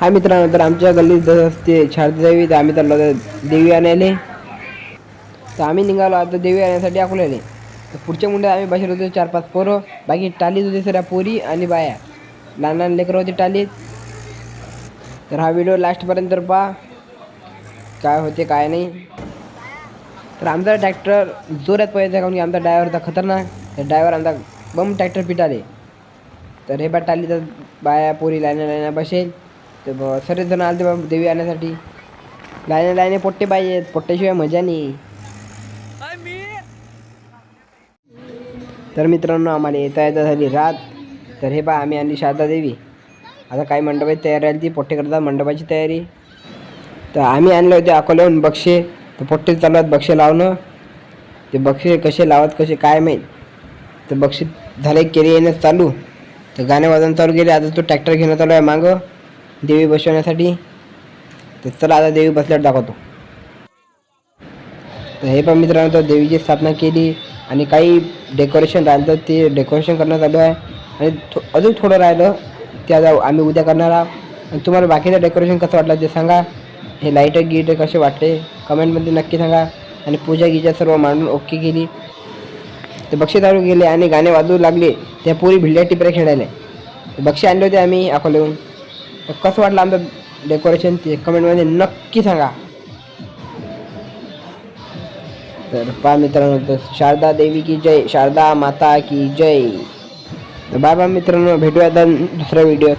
हा मित्रांनो तर आमच्या गल्लीत जसं असते शारदा तर आम्ही चाललो होतो देवी आणायले. तर आम्ही निघालो आता देवी आणण्यासाठी अकोल्याने तर पुढच्या मुंड्यात आम्ही बसलो होतो चार पाच पोरं. बाकी टालीत होते सगळ्या पोरी आणि बाया. लहान लहान लेकरं होती टालीत. तर हा व्हिडिओ लास्टपर्यंत तर पहा. काय होते काय नाही. तर आमचा ट्रॅक्टर जोरात पळायचा कारण की आमचा ड्रायव्हर होता खतरनाक. तर ड्रायव्हर आमचा बम ट्रॅक्टर पिटाले. तर हे बा टाली तर बाया पोरी लाईन लाईना बसेल. तर ब सगळेच जण आले बाबा देवी आणण्यासाठी लाईने लाईने पोट्टे पाहिजेत पोट्ट्याशिवाय मजा नाही. तर मित्रांनो आम्हाला येता येता झाली रात. तर हे बा आम्ही आणली शारदा देवी. आता काही मंडपाची तयारी राहिली ती पोट्टे करतात मंडपाची तयारी. तर आम्ही आणले होते अकोल्याहून बक्षे. तर पोट्टे चालू आहेत बक्षे लावणं. ते बक्षे कसे लावत कसे काय माहीत. तर बक्षीस झाले केली येणं चालू. तर गाणे वाजवून चालू केले. आता तो ट्रॅक्टर घेणं चालू आहे मागं. देवी बसवण्यासाठी. तर चला आता देवी बसल्यावर दाखवतो. तर हे पण मित्रांनो तर देवीची स्थापना केली आणि काही डेकोरेशन राहिलं तर ते डेकोरेशन करणं चालू आहे. आणि थो अजून थोडं राहिलं ते आता आम्ही उद्या करणार आहोत. आणि तुम्हाला बाकीचं डेकोरेशन कसं वाटलं ते सांगा. हे लाइट गीट कसे वाटले कमेंटमध्ये नक्की सांगा. आणि पूजा गिजा सर्व मांडून ओके केली. ते बक्षे दारू गेले आणि गाणे वाजवू लागले. त्या पुरी भिल्ल्या टिपऱ्या खेळायला. बक्षी बक्षे आणले होते आम्ही अकोल्याहून. तर कसं वाटलं आमचं डेकोरेशन ते कमेंटमध्ये नक्की सांगा. तर पा मित्रांनो तर शारदा देवी की जय शारदा माता की जय. तर बाय बाय मित्रांनो भेटूया आता दुसऱ्या व्हिडिओ